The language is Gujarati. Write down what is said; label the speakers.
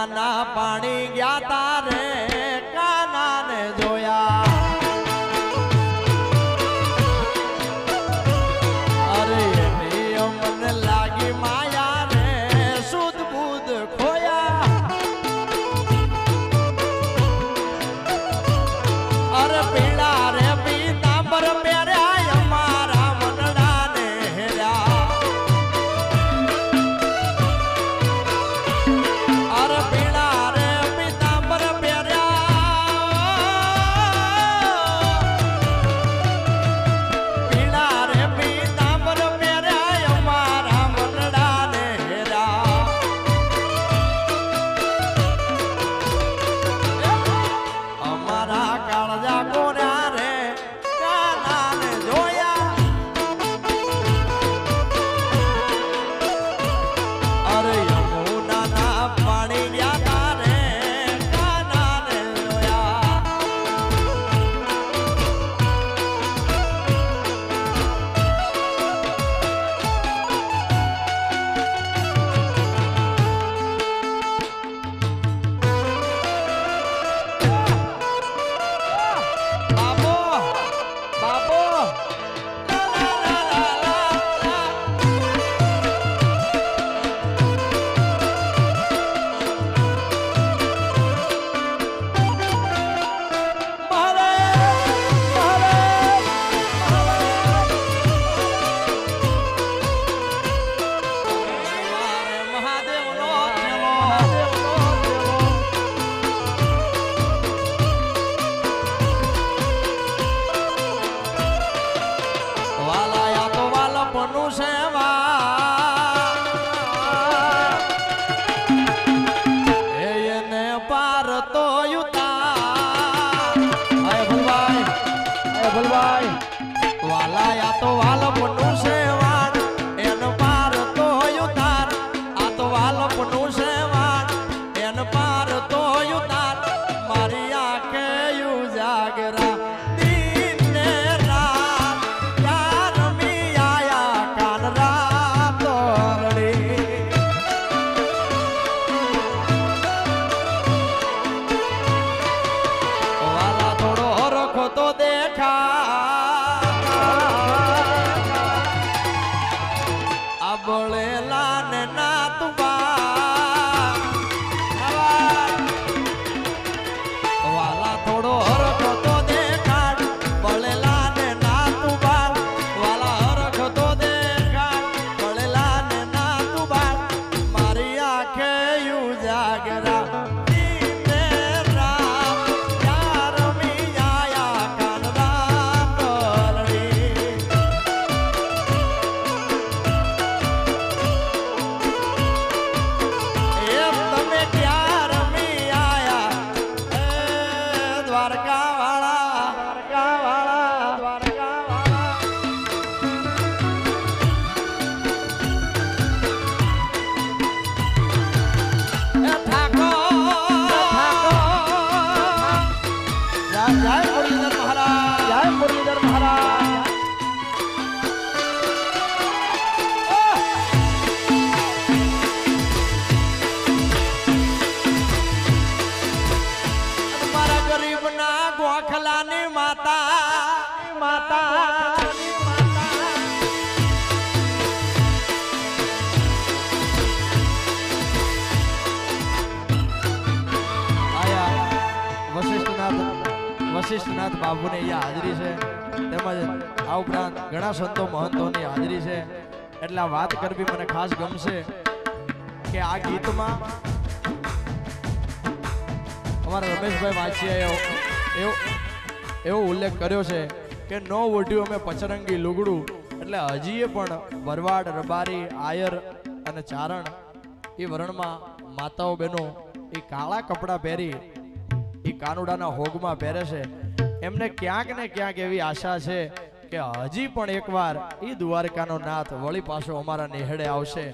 Speaker 1: યમુનાના પાણી ગયા તારે કાનાને જોયા. અરે વાલપનું સેવા થોડો હરખો ગોખલાની માતા માતા. વશિષ્ઠનાથ બાબુની અહીંયા હાજરી છે. તેમજ આ ઉપરાંત ઘણા સંતો મહંતોની હાજરી છે. એટલે વાત કરવી મને ખાસ ગમશે કે આ ગીતમાં અમારા રમેશભાઈ વાંચીએ એવો. એવો ઉલ્લેખ કર્યો છે કે નો ઓઢ્યું અમે પચરંગી લુગડું. એટલે હજીએ પણ ભરવાડ રબારી, આયર અને ચારણ એ વર્ણમાં માતાઓ બહેનો એ કાળા કપડાં પહેરી એ કાનુડાના હોગમાં પહેરે છે. એમને ક્યાંક ને ક્યાંક એવી આશા છે કે હજી પણ એકવાર એ દ્વારકાનો નાથ વળી પાછો અમારા નિહળે આવશે.